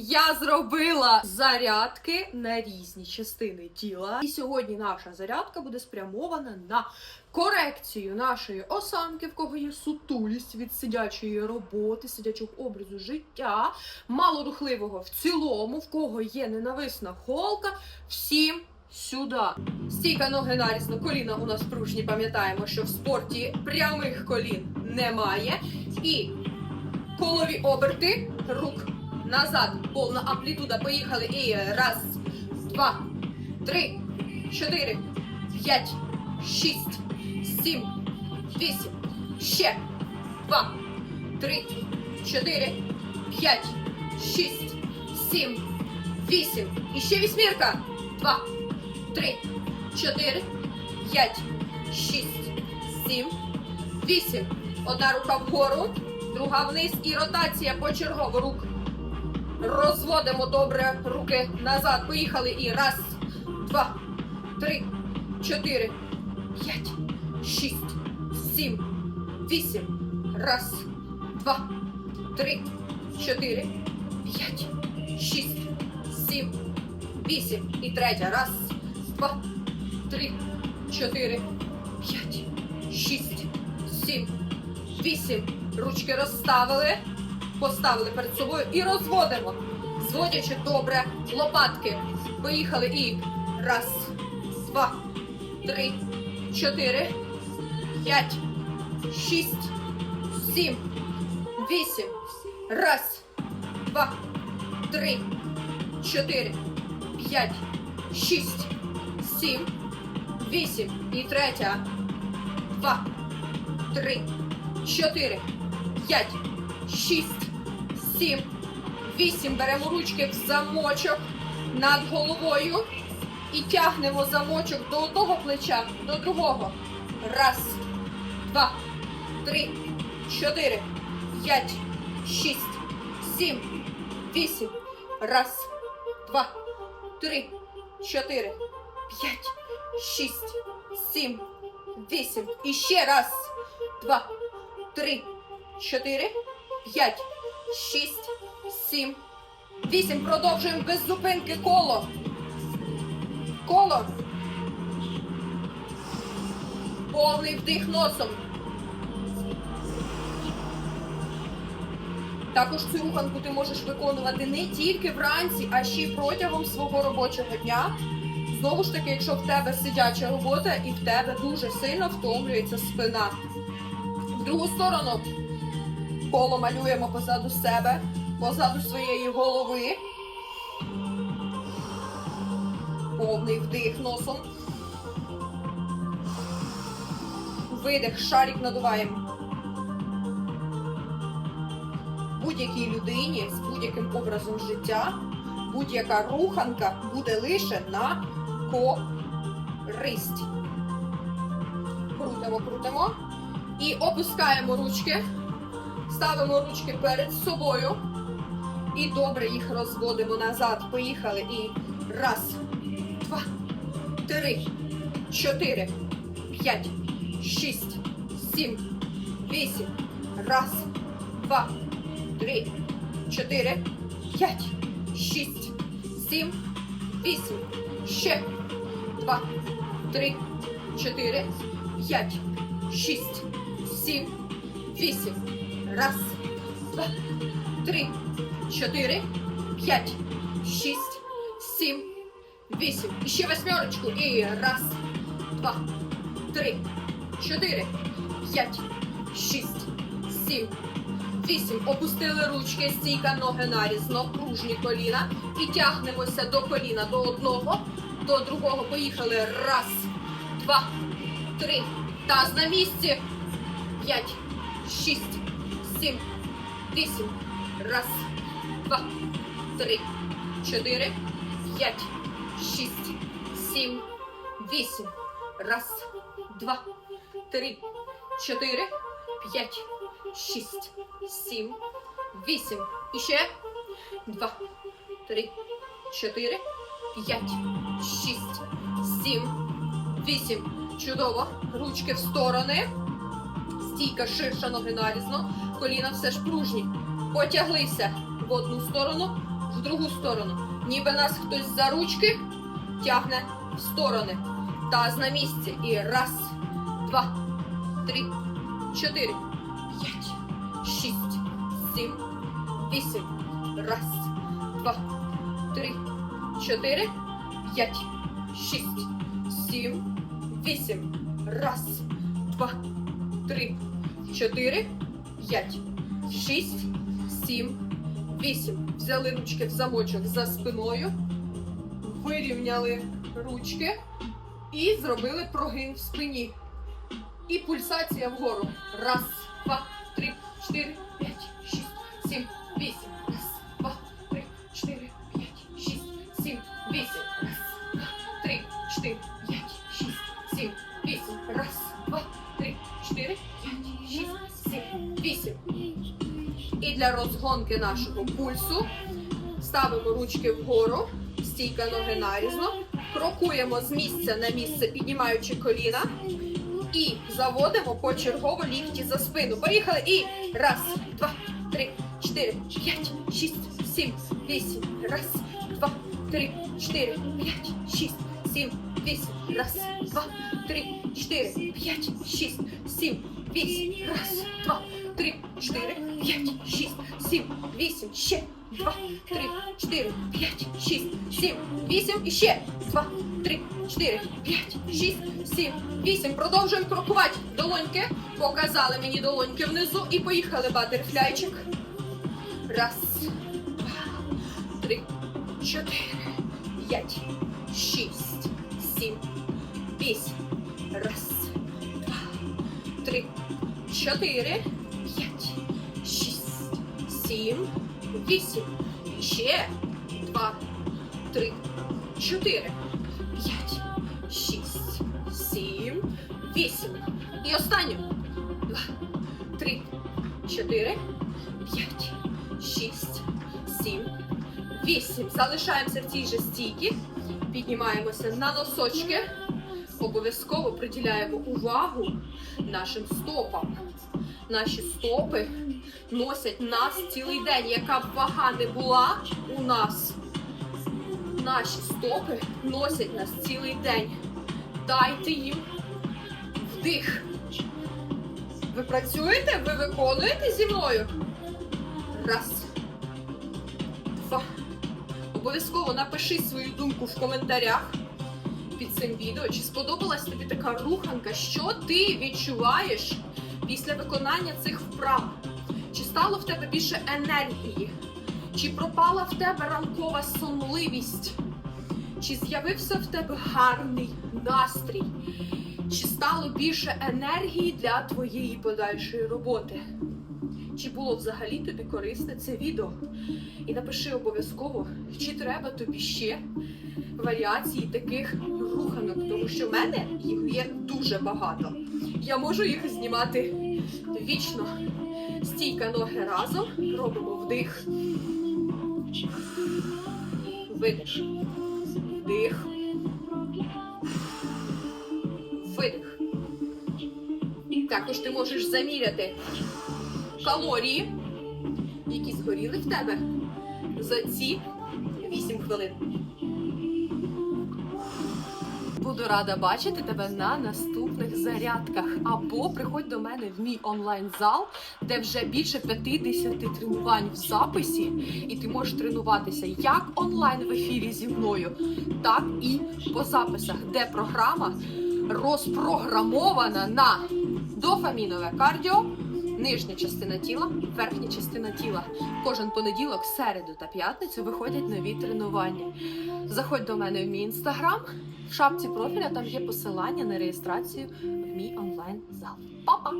Я зробила зарядки на різні частини тіла. І сьогодні наша зарядка буде спрямована на корекцію нашої осанки, в кого є сутулість від сидячої роботи, сидячого образу життя, малорухливого в цілому, в кого є ненависна холка. Всім сюди. Стійка ноги нарізно, коліна у нас пружні. Пам'ятаємо, що в спорті прямих колін немає. І колові оберти рук назад, повна амплітуда. Поїхали. І раз, два, три, чотири, п'ять, шість, сім, вісім. Ще. Два, три, чотири, п'ять, шість, сім, вісім. І ще вісьмірка. Два, три, чотири, п'ять, шість, сім, вісім. Одна рука вгору, друга вниз і ротація почергово рук. Розводимо добре руки назад. Поїхали. І раз, два, три, чотири, п'ять, шість, сім, вісім. Раз, два, три, чотири, п'ять, шість, сім, вісім. І третя. Раз, два, три, чотири, п'ять, шість, сім, вісім. Ручки розставили поставили перед собою і розводимо, зводячи добре лопатки. Поїхали і раз, два, три, чотири, п'ять, шість, сім, вісім. Раз, два, три, чотири, п'ять, шість, сім, вісім. І третя. Два, три, чотири, п'ять, шість, сім, вісім. Беремо ручки в замочок над головою і тягнемо замочок до одного плеча, до другого. Раз, два, три, чотири, п'ять, шість, сім, вісім. Раз, два, три, чотири, п'ять, шість, сім, вісім. І ще раз, два, три, чотири, п'ять, шість, сім, вісім. Продовжуємо без зупинки коло. Коло. Повний вдих носом. Також цю руханку ти можеш виконувати не тільки вранці, а ще й протягом свого робочого дня. Знову ж таки, якщо в тебе сидяча робота і в тебе дуже сильно втомлюється спина. В другу сторону коло малюємо позаду себе, позаду своєї голови. Повний вдих носом. Видих, шарик надуваємо. Будь-якій людині з будь-яким образом життя, будь-яка руханка буде лише на користь. Крутимо, крутимо. І опускаємо ручки. Ставимо ручки перед собою. І добре їх розводимо назад. Поїхали. І раз, два, три, чотири, п'ять, шість, сім, вісім. Раз, два, три, чотири, п'ять, шість, сім, вісім. Ще. Два, три, чотири, п'ять, шість, сім, вісім. Раз, два, три, чотири, п'ять, шість, сім, вісім. І ще восьмерочку. І раз, два, три, чотири, п'ять, шість, сім, вісім. Опустили ручки, стійка, ноги нарізно, пружні коліна. І тягнемося до коліна до одного, до другого. Поїхали. Раз, два, три. Таз на місці. П'ять, шість, сім, вісім. Раз, два, три, чотири, п'ять, шість, сім, вісім. Раз, два, три, чотири, п'ять, шість, сім, вісім. І ще. Два, три, чотири, п'ять, шість, сім, вісім. Чудово. Ручки в сторони. Стійка ширша, ноги нарізно. Коліна все ж пружні. Потяглися в одну сторону, в другу сторону. Ніби нас хтось за ручки тягне в сторони. Таз на місці. І раз, два, три, чотири, п'ять, шість, сім, вісім. Раз, два, три, чотири, п'ять, шість, сім, вісім. Раз, два, три, чотири, п'ять, шість, сім, вісім. Взяли ручки в замочок за спиною, вирівняли ручки і зробили прогин в спині. І пульсація вгору. Раз, два, три, чотири, п'ять, шість, сім, вісім. Раз, два, три, чотири, п'ять, шість, сім, вісім. Раз, два, три, чотири, п'ять, шість, сім, вісім. Раз, два, три, чотири, п'ять, шість, сім, вісім. І для розгонки нашого пульсу ставимо ручки вгору, стійка ноги нарізно, крокуємо з місця на місце, піднімаючи коліна. І заводимо почергово лікті за спину. Поїхали. І раз, два, три, чотири, п'ять, шість, сім, вісім. Раз, два, три, чотири, п'ять, шість, сім, вісім. Раз, два, три, чотири, п'ять, шість, сім, вісім. Раз, два, три, чотири, п'ять, шість, сім, вісім. Ще два, три, чотири, п'ять, шість, сім, вісім. І ще два, три, чотири, п'ять, шість, сім, вісім. Продовжуємо крокувати. Долоньки. Показали мені долоньки внизу і поїхали батерфляйчик. Раз, два, три, чотири, п'ять, шість, сім, вісім. Раз, два, три, чотири, п'ять, шість, сім, вісім. Ще два, три, чотири, п'ять, шість, сім, вісім. І останню. Два, три, чотири, п'ять, шість, сім, вісім. Залишаємося в цій же стійці. Піднімаємося на носочки. Обов'язково приділяємо увагу нашим стопам. Наші стопи носять нас цілий день. Яка б вага не була у нас, наші стопи носять нас цілий день. Дайте їм вдих. Ви працюєте? Ви виконуєте зі мною? Раз. Обов'язково напиши свою думку в коментарях під цим відео. Чи сподобалась тобі така руханка? Що ти відчуваєш після виконання цих вправ? Чи стало в тебе більше енергії? Чи пропала в тебе ранкова сонливість? Чи з'явився в тебе гарний настрій? Чи стало більше енергії для твоєї подальшої роботи? Чи було взагалі тобі корисне це відео? І напиши обов'язково, чи треба тобі ще варіації таких руханок, тому що в мене їх є дуже багато. Я можу їх знімати вічно. Стійка ноги разом, робимо вдих. Видих. Вдих. Видих. Також ти можеш заміряти калорії, які згоріли в тебе за ці 8 хвилин. Буду рада бачити тебе на наступних зарядках. Або приходь до мене в мій онлайн-зал, де вже більше 50 тренувань в записі, і ти можеш тренуватися як онлайн в ефірі зі мною, так і по записах, де програма розпрограмована на дофамінове кардіо. Нижня частина тіла, верхня частина тіла. Кожен понеділок, середу та п'ятницю виходять нові тренування. Заходь до мене в мій інстаграм. В шапці профіля там є посилання на реєстрацію в мій онлайн зал. Па-па!